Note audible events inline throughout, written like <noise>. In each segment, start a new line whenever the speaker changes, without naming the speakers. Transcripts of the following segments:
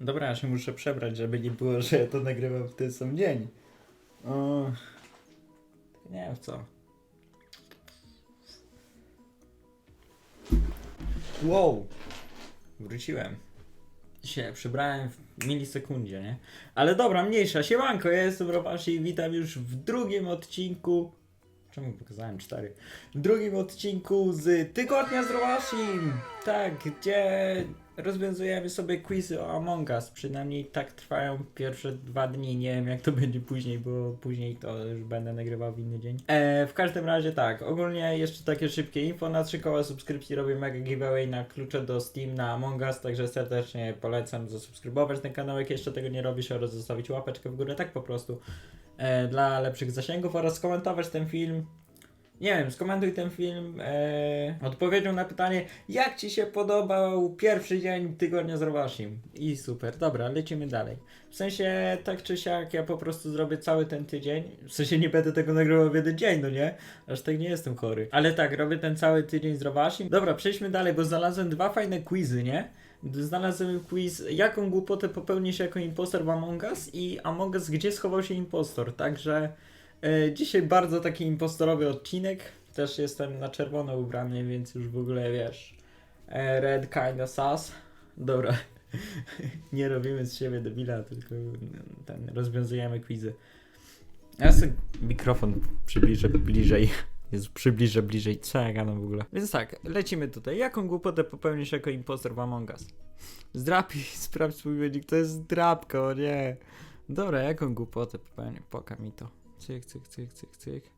Dobra, ja się muszę przebrać, żeby nie było, że ja to nagrywam w ten sam dzień. O, nie wiem w co. Wow! Wróciłem. Się przebrałem w milisekundzie, nie? Ale dobra, mniejsza. Siemanko, ja jestem Robashi i witam już w drugim odcinku. Czemu pokazałem cztery? W drugim odcinku z Tygodnia z Robashim! Tak, gdzie rozwiązujemy sobie quizy o Among Us. Przynajmniej tak trwają pierwsze dwa dni. Nie wiem jak to będzie później, bo później to już będę nagrywał w inny dzień. E, w każdym razie tak, ogólnie jeszcze takie szybkie info. Na trzy koła subskrypcji robię mega giveaway na klucze do Steam na Among Us, także serdecznie polecam zasubskrybować ten kanał, jak jeszcze tego nie robisz, oraz zostawić łapeczkę w górę, tak po prostu e, dla lepszych zasięgów oraz skomentować ten film. Nie wiem, skomentuj ten film e, odpowiedzią na pytanie, jak Ci się podobał pierwszy dzień tygodnia z Rowasim. I super, dobra, lecimy dalej. W sensie, tak czy siak, ja po prostu zrobię cały ten tydzień. W sensie, nie będę tego nagrywał w jeden dzień, no nie? Aż tak nie jestem chory. Ale tak, robię ten cały tydzień z Rowasim. Dobra, przejdźmy dalej, bo znalazłem dwa fajne quizy, nie? Znalazłem quiz, jaką głupotę popełnisz jako impostor w Among Us i Among Us, gdzie schował się impostor. Także dzisiaj bardzo taki impostorowy odcinek. Też jestem na czerwono ubrany, więc już w ogóle wiesz. E, red kinda sus. Dobra. <laughs> Nie robimy z siebie debila, tylko ten, rozwiązujemy quizy. Ja sobie mikrofon przybliżę bliżej. <laughs> Jezu, przybliżę bliżej. Co ja gadam w ogóle? Więc tak, lecimy tutaj. Jaką głupotę popełnisz jako impostor w Among Us? Zdrapij, <laughs> sprawdź swój wynik. To jest zdrapka, o nie. Dobra, jaką głupotę popełnię? Poka mi to. Cyk, cyk, cyk, cyk, cyk.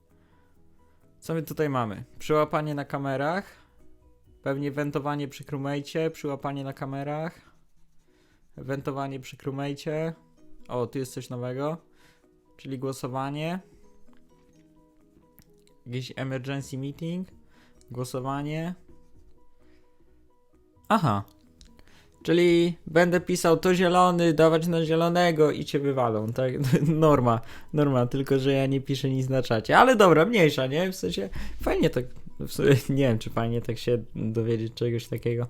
Co my tutaj mamy? Przyłapanie na kamerach. Pewnie wentowanie przy crewmate'cie. Przyłapanie na kamerach. Wentowanie przy crewmate'cie. O, tu jest coś nowego. Czyli głosowanie. Jakiś emergency meeting. Głosowanie. Aha. Czyli będę pisał to zielony, dawać na zielonego i cię wywalą, tak? <laughs> Norma, norma, tylko że ja nie piszę nic na czacie. Ale dobra, mniejsza, nie? W sensie fajnie tak, w sumie, <laughs> nie wiem czy fajnie tak się dowiedzieć czegoś takiego.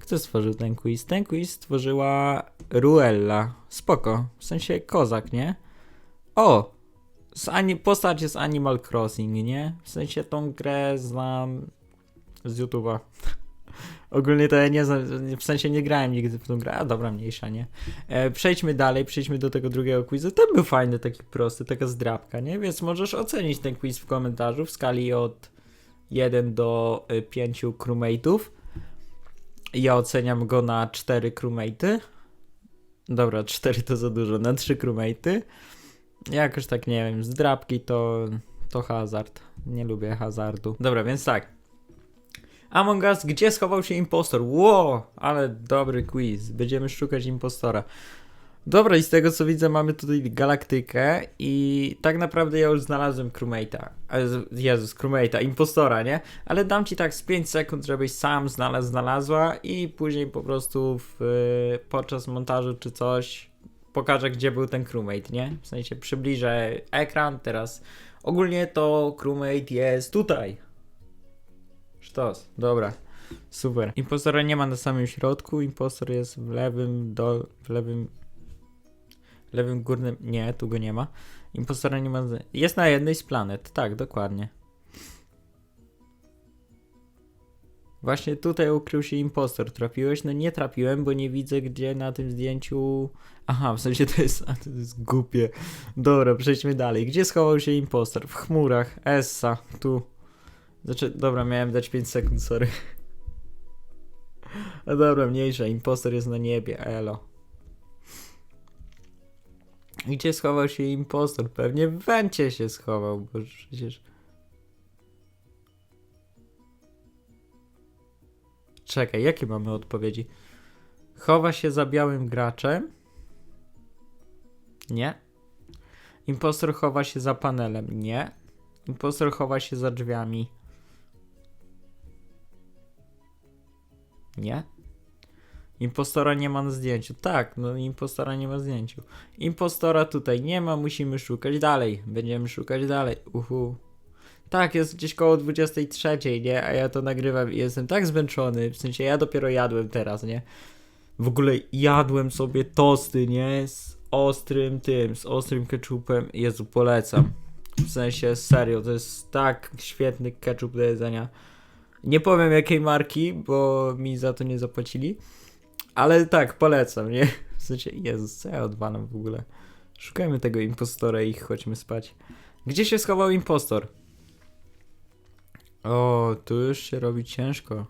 Kto stworzył ten quiz? Ten quiz stworzyła Ruella. Spoko, w sensie kozak, nie? O! Z ani- postać jest Animal Crossing, nie? W sensie tą grę znam z YouTube'a. Ogólnie to ja nie znam, w sensie nie grałem nigdy w tą grę, a dobra, mniejsza, nie? E, przejdźmy dalej, przejdźmy do tego drugiego quizu. Ten był fajny, taki prosty, taka zdrabka, nie? Więc możesz ocenić ten quiz w komentarzu w skali od 1 do y, 5 crewmate'ów. Ja oceniam go na 4 crewmate'y. Dobra, 4 to za dużo, na 3 crewmate'y. Jakoś tak, nie wiem, zdrabki to, to hazard. Nie lubię hazardu. Dobra, więc tak. Among Us, gdzie schował się impostor? Ło, ale dobry quiz. Będziemy szukać impostora. Dobra, i z tego co widzę, mamy tutaj galaktykę i tak naprawdę ja już znalazłem crewmate'a. Z- Jezus, crewmate'a, impostora, nie? Ale dam ci tak z 5 sekund, żebyś sam znalazł, znalazła i później po prostu w, y, podczas montażu czy coś pokażę, gdzie był ten crewmate, nie? W sensie przybliżę ekran teraz. Ogólnie to crewmate jest tutaj. Dobra. Super. Impostora nie ma na samym środku, impostor jest w lewym, do, w lewym, lewym górnym, nie, tu go nie ma. Impostora nie ma, jest na jednej z planet, tak, dokładnie. Właśnie tutaj ukrył się impostor. Trafiłeś? No nie trafiłem, bo nie widzę gdzie na tym zdjęciu. Aha, w sensie to jest. <laughs> To jest głupie. Dobra, przejdźmy dalej. Gdzie schował się impostor? W chmurach. Essa, tu. Znaczy, dobra, miałem dać 5 sekund, sorry. A dobra, mniejsza. Impostor jest na niebie, elo. Gdzie schował się impostor? Pewnie w wencie się schował, bo przecież... Czekaj, jakie mamy odpowiedzi? Chowa się za białym graczem? Nie. Impostor chowa się za panelem? Nie. Impostor chowa się za drzwiami? Nie. Impostora nie ma na zdjęciu. Tak, no impostora nie ma na zdjęciu. Impostora tutaj nie ma, musimy szukać dalej. Będziemy szukać dalej. Uhu. Tak, jest gdzieś koło 23, nie? A ja to nagrywam i jestem tak zmęczony. W sensie ja dopiero jadłem teraz, nie? W ogóle jadłem sobie tosty, nie? Z ostrym tym, z ostrym ketchupem. Jezu, polecam. W sensie, serio, to jest tak świetny ketchup do jedzenia. Nie powiem jakiej marki, bo mi za to nie zapłacili. Ale tak, polecam, nie? W sensie, Jezus, co ja odwalam w ogóle? Szukajmy tego impostora i chodźmy spać. Gdzie się schował impostor? O, tu już się robi ciężko.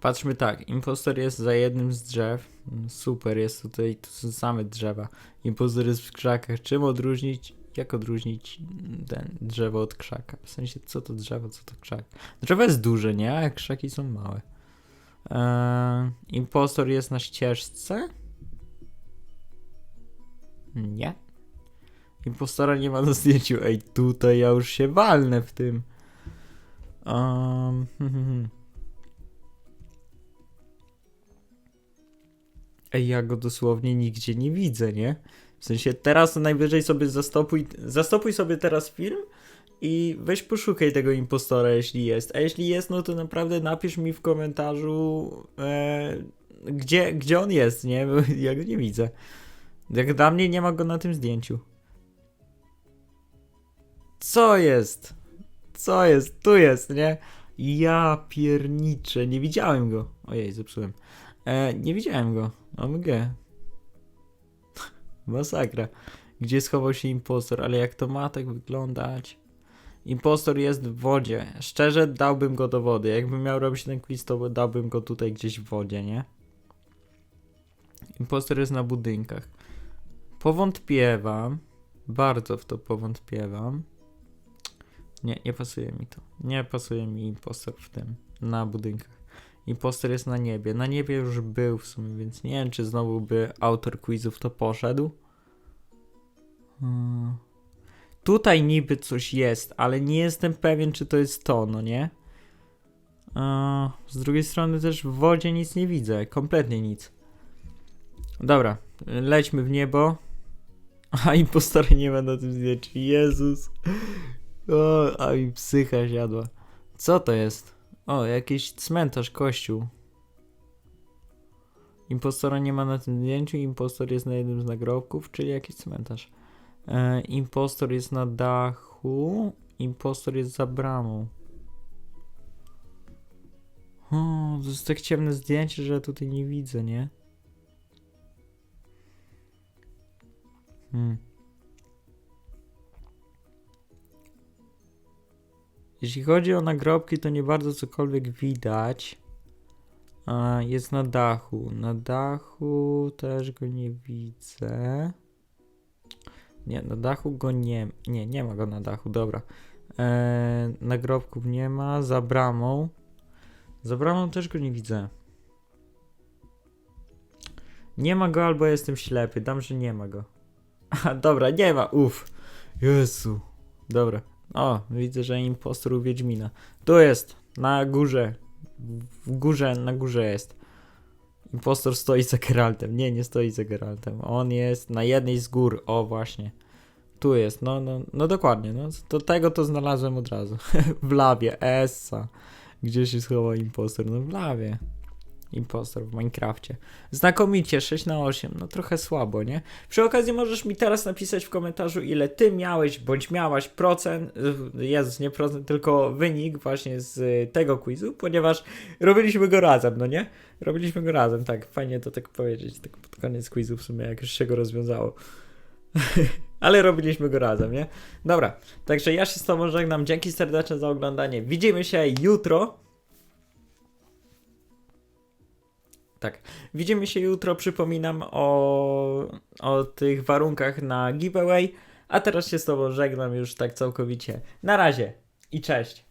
Patrzmy tak, impostor jest za jednym z drzew. Super, jest tutaj, to są same drzewa. Impostor jest w krzakach. Czym odróżnić, jak odróżnić ten drzewo od krzaka? W sensie, co to drzewo, co to krzak? Drzewo jest duże, nie? A krzaki są małe. Eee, impostor jest na ścieżce? Nie. Impostora nie ma na zdjęciu. Ej, tutaj ja już się walnę w tym. Um, Ej, ja go dosłownie nigdzie nie widzę, nie? W sensie teraz najwyżej sobie zastopuj, zastopuj sobie teraz film i weź poszukaj tego impostora, jeśli jest. A jeśli jest, no to naprawdę napisz mi w komentarzu, e, gdzie, gdzie on jest, nie? Bo <laughs> ja go nie widzę. Jak dla mnie nie ma go na tym zdjęciu. Co jest? Co jest? Tu jest, nie? Ja pierniczę, nie widziałem go. Ojej, zepsułem. E, nie widziałem go. OMG. Masakra. Gdzie schował się impostor, ale jak to ma tak wyglądać? Impostor jest w wodzie. Szczerze dałbym go do wody. Jakbym miał robić ten quiz, to dałbym go tutaj gdzieś w wodzie, nie? Impostor jest na budynkach. Powątpiewam. Bardzo w to powątpiewam. Nie, nie pasuje mi to. Nie pasuje mi impostor w tym. Na budynkach. Impostor jest na niebie. Na niebie już był w sumie, więc nie wiem, czy znowu by autor quizów to poszedł. Hmm. Tutaj niby coś jest, ale nie jestem pewien, czy to jest to, no nie? A, z drugiej strony też w wodzie nic nie widzę. Kompletnie nic. Dobra, lećmy w niebo. <laughs> A impostora nie ma na tym zdjęciu. Jezus. O, a mi psycha siadła. Co to jest? O, jakiś cmentarz, kościół. Impostora nie ma na tym zdjęciu, impostor jest na jednym z nagrobków, czyli jakiś cmentarz. E, impostor jest na dachu, impostor jest za bramą. O, to jest tak ciemne zdjęcie, że ja tutaj nie widzę, nie? Hmm. Jeśli chodzi o nagrobki, to nie bardzo cokolwiek widać. A, jest na dachu. Na dachu też go nie widzę. Nie, na dachu go nie Nie, nie ma go na dachu, dobra. Eee, nagrobków nie ma. Za bramą. Za bramą też go nie widzę. Nie ma go albo jestem ślepy. Dam, że nie ma go. <laughs> A, dobra, nie ma. Uff. Jezu. Dobra. O, widzę, że impostor u Wiedźmina. Tu jest, na górze. W górze, na górze jest. Impostor stoi za Geraltem. Nie, nie stoi za Geraltem. On jest na jednej z gór. O, właśnie. Tu jest, no, no, no dokładnie. No, to tego to znalazłem od razu. <laughs> w lawie, Essa. Gdzie się schował impostor? No w lawie. Impostor w Minecrafcie. Znakomicie, 6 na 8. No trochę słabo, nie? Przy okazji możesz mi teraz napisać w komentarzu, ile ty miałeś bądź miałaś procent, y, Jezus, nie procent, tylko wynik właśnie z y, tego quizu, ponieważ robiliśmy go razem, no nie? Robiliśmy go razem, tak, fajnie to tak powiedzieć, tak pod koniec quizu w sumie, jak już się go rozwiązało. <laughs> Ale robiliśmy go razem, nie? Dobra, także ja się z tobą żegnam, dzięki serdeczne za oglądanie, widzimy się jutro. Tak. Widzimy się jutro. Przypominam o, o tych warunkach na giveaway. A teraz się z Tobą żegnam już tak całkowicie. Na razie i cześć.